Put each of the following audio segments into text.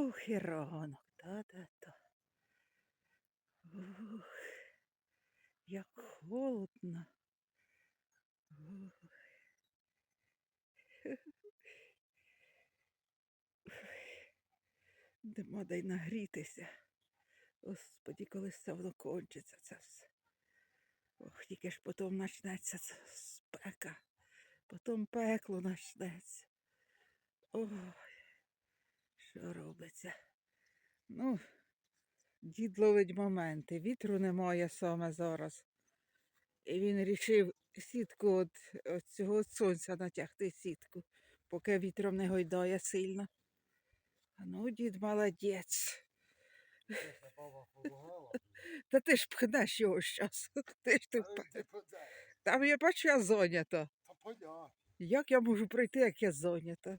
Ох, і ранок, та-та-та. Ух, як холодно. Ух. Нема де й нагрітися. Господі, коли це воно кончиться, це все. Ох, тільки ж потім почнеться спека. Потім пекло почнеться. Ой, що робиться? Ну, дід ловить моменти. Вітру немає саме зараз. І він вирішив сітку от цього сонця натягти сітку, поки вітром не гойдає сильно. А Ну, дід молодець. Та ти ж пхнеш його щас. Ти ж куди? Там я бачу, я зайнята. Та понятно. Як я можу пройти, як я зайнята?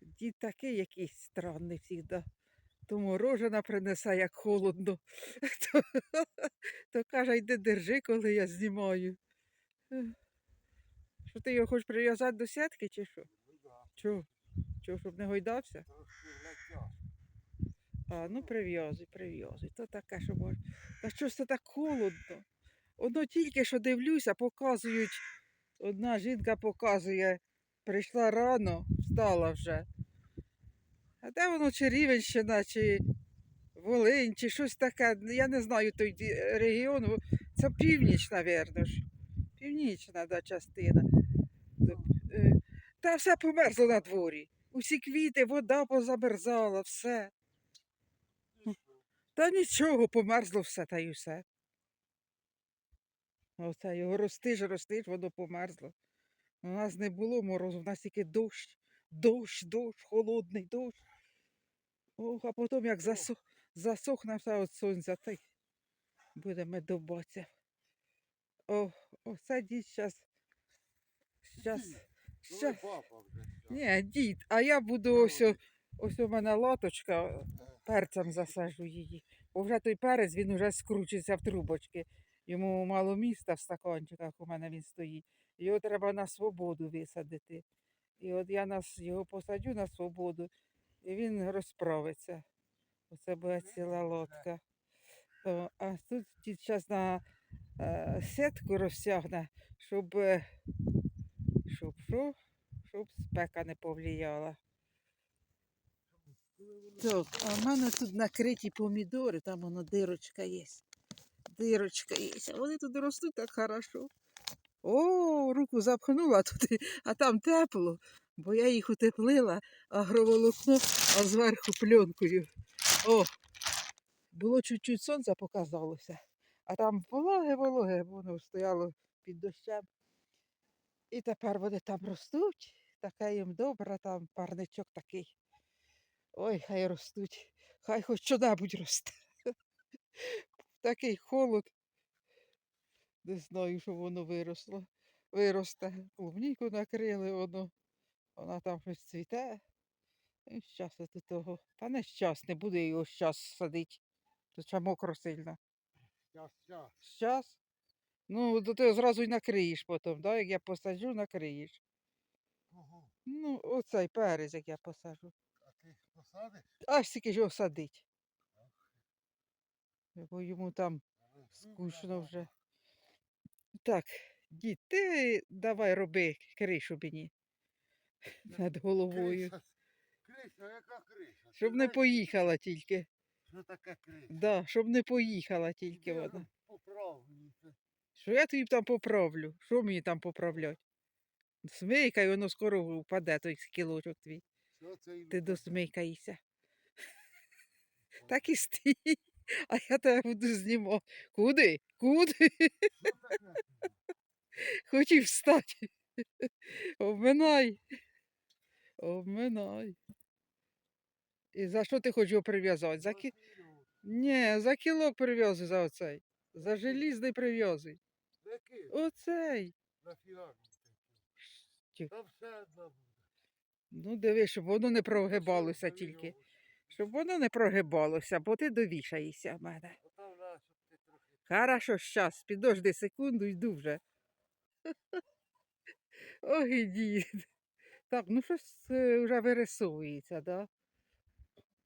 Дід такий якийсь странний завжди. То морожена принесе, як холодно. То, то каже, йди держи, коли я знімаю. Що ти його хочеш прив'язати до сітки чи що? Чого? Чого, щоб не гойдався? А, ну прив'язуй, прив'язуй. То таке, що може. Та що це так холодно? Одно тільки що дивлюся, показують. Одна жінка показує, прийшла рано, встала вже. А де воно, чи Рівенщина, чи Волинь, чи щось таке. Я не знаю той регіон. Це північ, напевно ж. Північна да, частина. Е, Та все померзло на дворі. Усі квіти, вода позамерзала, все. Та нічого, померзло все та й усе. Оце його ростиш, ростиш, воно померзло. У нас не було морозу, у нас тільки дощ, дощ, дощ, холодний дощ. Ох, а потім як засох, засохне все від сонця, та й буде медобаця. О, оце дід. Щас. Ну, щас. щас. Ні, дід, а я буду Ну, ось, ось у мене латочка, Е, перцем засажу її. Бо вже той перець він вже скручується в трубочки. Йому мало міста в стаканчиках, у мене він стоїть. Його треба на свободу висадити. І от я нас його посадю на свободу, і він розправиться. Оце буде ціла лодка. А тут дід зараз на е, сітку розтягне, щоб, е, щоб, що? щоб спека не повлияла. Так, а в мене тут накриті помідори, там воно дирочка є. Дирочка є. А вони тут ростуть так хорошо. О, руку запхнула туди, а там тепло, бо я їх утеплила, агроволокно, а зверху пленкою. О, було чуть-чуть сонця показалося, а там вологе-вологе, воно стояло під дощем. І тепер вони там ростуть, таке їм добре, там парничок такий. Ой, хай ростуть, хай хоч що-небудь росте. Такий холод. Не знаю, що воно виросло. Виросте. Клубніку накрили воно. Вона там щось цвіте. І щас я до того. Та не щас, не буде його щас садити. Тут ще мокро сильно. Щас, щас. Щас? Ну, то ти зразу й накриєш потім, да? як я посаджу, накриєш. Ого. Ну, оцей перець, як я посаджу. А ти посадиш? Аж скільки ж його садить. Бо йому там скучно вже. Так, дід, ти давай роби кришу мені над головою. Криша, криша, яка криша? Щоб не поїхала тільки. Що таке криша? Да, щоб не поїхала тільки вона. Поправлю. Що я тобі там поправлю? Що мені там поправлять? Смикай, воно скоро впаде, той кілочок твій. Ти досмикаєшся. Так і стій. А я тебе буду знімати. Куди? Куди? Хотів встати. Обминай. Обминай. І за що ти хочеш його прив'язати? За кі... Ні, за кілок прив'язуй за оцей. За желізний прив'язуй. Який? Оцей. Нафіга мені Ті- Та все одно буде. Ну, диви, щоб воно не прогибалося тільки. Щоб воно не прогибалося, бо ти довішаєшся в мене. Трохи Хорошо, щас, підожди секунду, йду вже. Ой, дід. Так, ну щось е, вже вирисовується, да?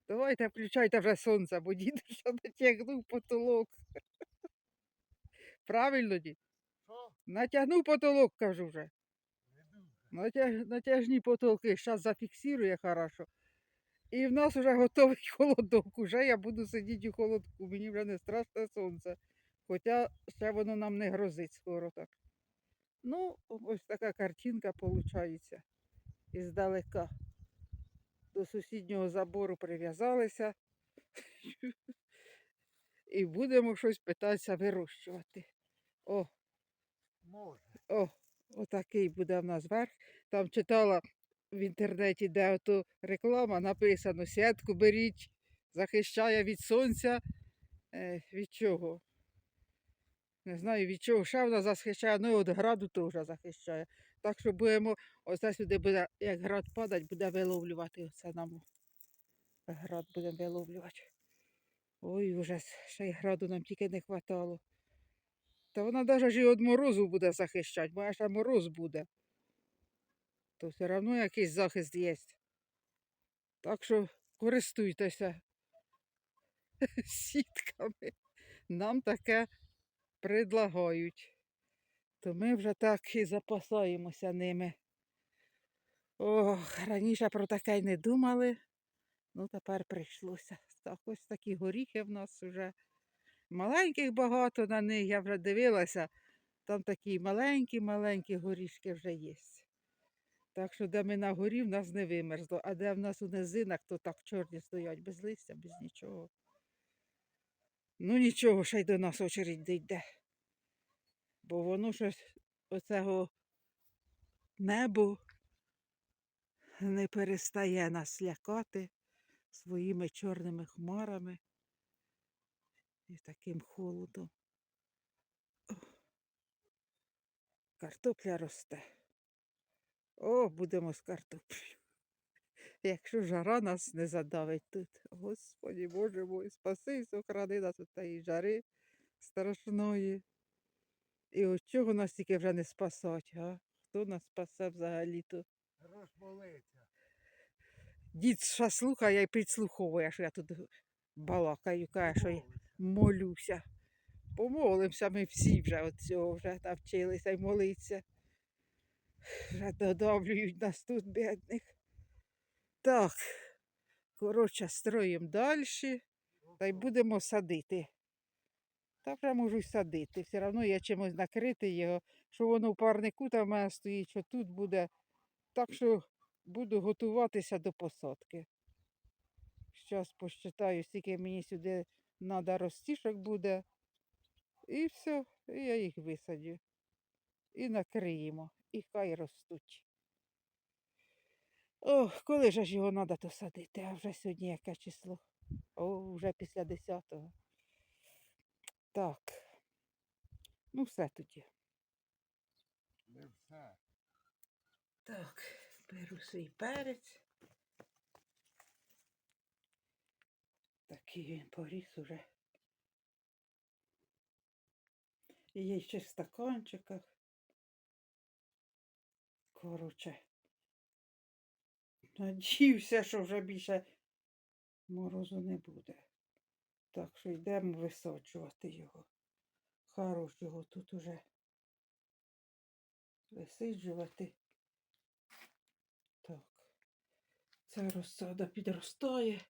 Давайте включайте вже сонце, бо дід ще натягнув потолок. Правильно, дід? Що? Натягнув потолок, кажу вже. Не натяжні потолки, зараз зафіксує хорошо. І в нас вже готовий холодок. Уже я буду сидіти у холодку. Мені вже не страшне сонце. Хоча ще воно нам не грозить скоро так. Ну, ось така картинка виходить іздалека. До сусіднього забору прив'язалися. І будемо щось питатися вирощувати. О, Може. о, отакий буде в нас верх. Там читала в інтернеті, де ото реклама написано: сітку беріть, захищає від сонця. Е, від чого? Не знаю від чого ще вона захищає, ну і від граду теж захищає. Так що будемо, оце сюди буде, як град падать, буде виловлювати. Оце нам град будемо виловлювати. Ой, ужас, ще й граду нам тільки не хватало. Та вона навіть від морозу буде захищати, бо ще мороз буде. То все одно якийсь захист є. Так що користуйтеся сітками. Нам таке предлагають. То ми вже так і запасаємося ними. Ох, раніше про таке й не думали. Ну, тепер прийшлося. Так, ось такі горіхи в нас вже. Маленьких багато на них, я вже дивилася. Там такі маленькі-маленькі горішки вже є. Так що, де ми на горі, в нас не вимерзло, а де в нас у низинах, то так чорні стоять, без листя, без нічого. Ну нічого, ще й до нас очередь дійде. Бо воно щось оцього небо не перестає нас лякати своїми чорними хмарами і таким холодом. Картопля росте. О, будемо з картоплею. Якщо жара нас не задавить тут. Господі Боже мой, спаси і сохрани нас від тієї жари страшної. І от чого нас тільки вже не спасать, а? Хто нас спасе взагалі-то? Молиться. Дід ще слухає і підслуховує, що я тут балакаю, каже, що я молюся. Помолимося ми всі вже от цього вже навчилися й молитися. Додавлюють нас тут, бідних. Так, коротше, строїмо далі та й будемо садити. Та вже можу й садити. Все одно я чимось накрити його, що воно в парнику там в мене стоїть, що тут буде. Так що буду готуватися до посадки. Зараз посчитаю, скільки мені сюди треба ростішок буде. І все, і я їх висадю. І накриємо, і хай ростуть. Ох, коли ж його треба то садити, а вже сьогодні яке число? О, вже після 10-го. Так. Ну, все тоді. Не все. Так, беру свій перець. Такий він поріс уже. І є ще в стаканчиках. Коротше. Надіюся, що вже більше морозу не буде. Так що йдемо висаджувати його. Хорош його тут уже висиджувати. Так. Ця розсада підростає.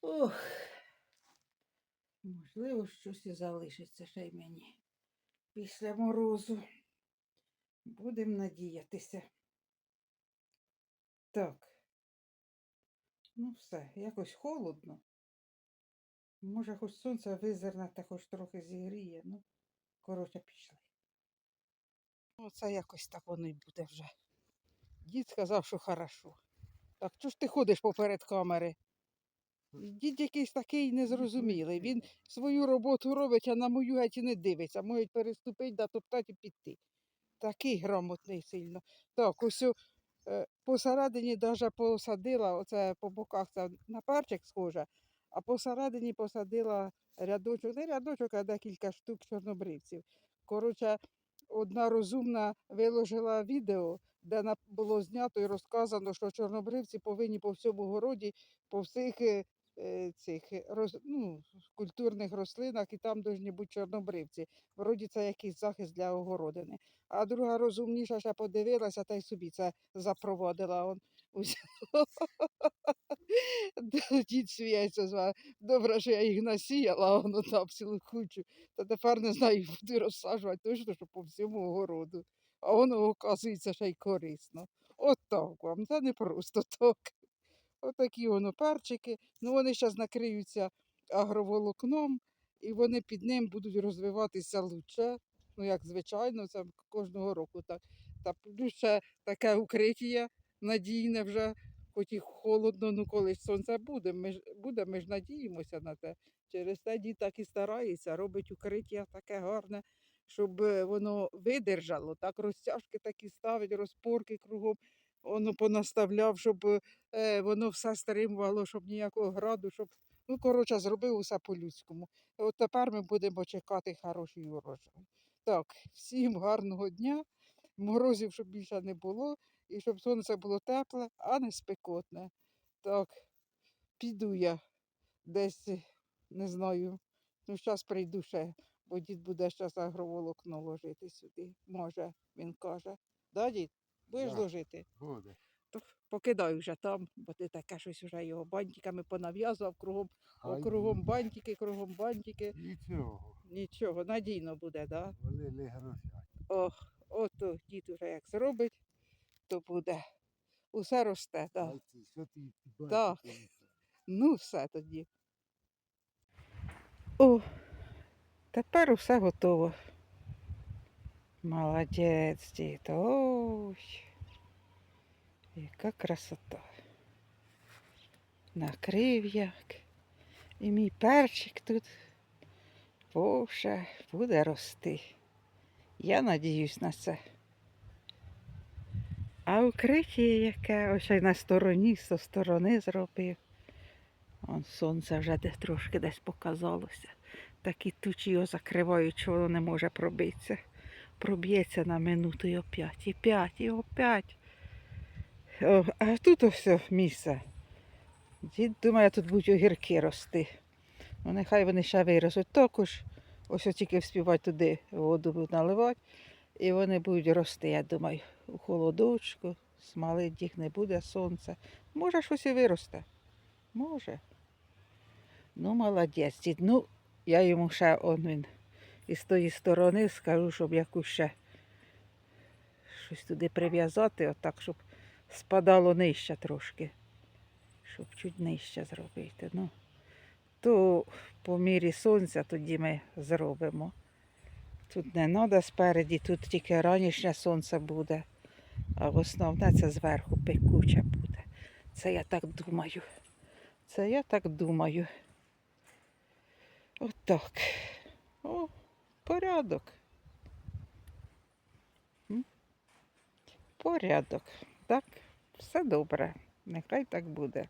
Ох. Можливо, щось і залишиться ще й мені після морозу. Будемо надіятися. Так. Ну все, якось холодно. Може, хоч сонце визирне та хоч трохи зігріє, ну, коротше, пішли. Оце якось так воно й буде вже. Дід сказав, що хорошо. Так чого ж ти ходиш поперед камери? Дід якийсь такий незрозумілий. Він свою роботу робить, а на мою геть і не дивиться. Можуть переступити, да топтати і піти. Такий грамотний сильно. Так, ось е, посередині даже посадила, оце по боках це на перчик схоже, а посередині посадила рядочок, не рядочок, а декілька штук чорнобривців. Коротше, одна розумна виложила відео, де було знято і розказано, що чорнобривці повинні по всьому городі, по всіх е, цих е, роз, ну, культурних рослинах, і там повинні бути чорнобривці. Вроді це якийсь захист для огородини. А друга розумніша ще подивилася та й собі це запровадила. Он. Дід. Добре, що я їх насіяла, воно там цілу кучу. Та тепер не знаю, буду розсаджувати точно, що по всьому огороду. А воно, оказується, ще й корисно. От так вам, це не просто так. Отакі воно перчики. Ну вони зараз накриються агроволокном, і вони під ним будуть розвиватися лучше. Ну, як звичайно, це кожного року так. Та плюс ще таке укриття надійне вже, хоч і холодно, ну коли сонце буде, ми ж, буде, ми ж надіємося на те. Через те дід так і старається, робить укриття таке гарне, щоб е, воно видержало. Так розтяжки такі ставить, розпорки кругом, воно понаставляв, щоб е, воно все стримувало, щоб ніякого граду, щоб, ну, коротше, зробив усе по-людському. От тепер ми будемо чекати хороший урожай. Так, всім гарного дня, морозів, щоб більше не було, і щоб сонце було тепле, а не спекотне. Так, піду я десь, не знаю, ну зараз прийду ще, бо дід буде зараз агроволокно ложити сюди. Може, він каже. Да, дід? Будеш Да. ложити? Буде. То покидай вже там, бо ти таке щось вже його бантиками понав'язував кругом, Хай кругом бантики, кругом бантики. Нічого. Нічого, надійно буде, да? Вони не грозять. Ох, ото дід уже як зробить, то буде. Усе росте, так. Так. Ну, все тоді. О, тепер усе готово. Молодець, дід. Ой, яка красота. Накрив як. І мій перчик тут Боже, буде рости. Я надіюсь на це. А укриття яке ось на стороні, з сторони зробив. Вон сонце вже десь трошки десь показалося. Такі тучі його закривають, що воно не може пробитися. Проб'ється на минуту і опять, і п'ять, і опять. А тут ось місце. Дід думає, тут будуть огірки рости. Ну, нехай вони ще виростуть. Також ось тільки вспівати туди воду наливати. І вони будуть рости, я думаю, у холодочку, смалить їх не буде сонце. Може, щось і виросте. Може. Ну, молодець. дід. Ну, я йому ще он він із тої сторони скажу, щоб якусь ще щось туди прив'язати, отак, щоб спадало нижче трошки. Щоб чуть нижче зробити. Ну, то по мірі сонця тоді ми зробимо. Тут не треба спереді, тут тільки ранішнє сонце буде, а основне це зверху пекуче буде. Це я так думаю. Це я так думаю. Отак. О, порядок. Порядок. Так, все добре. Нехай так буде.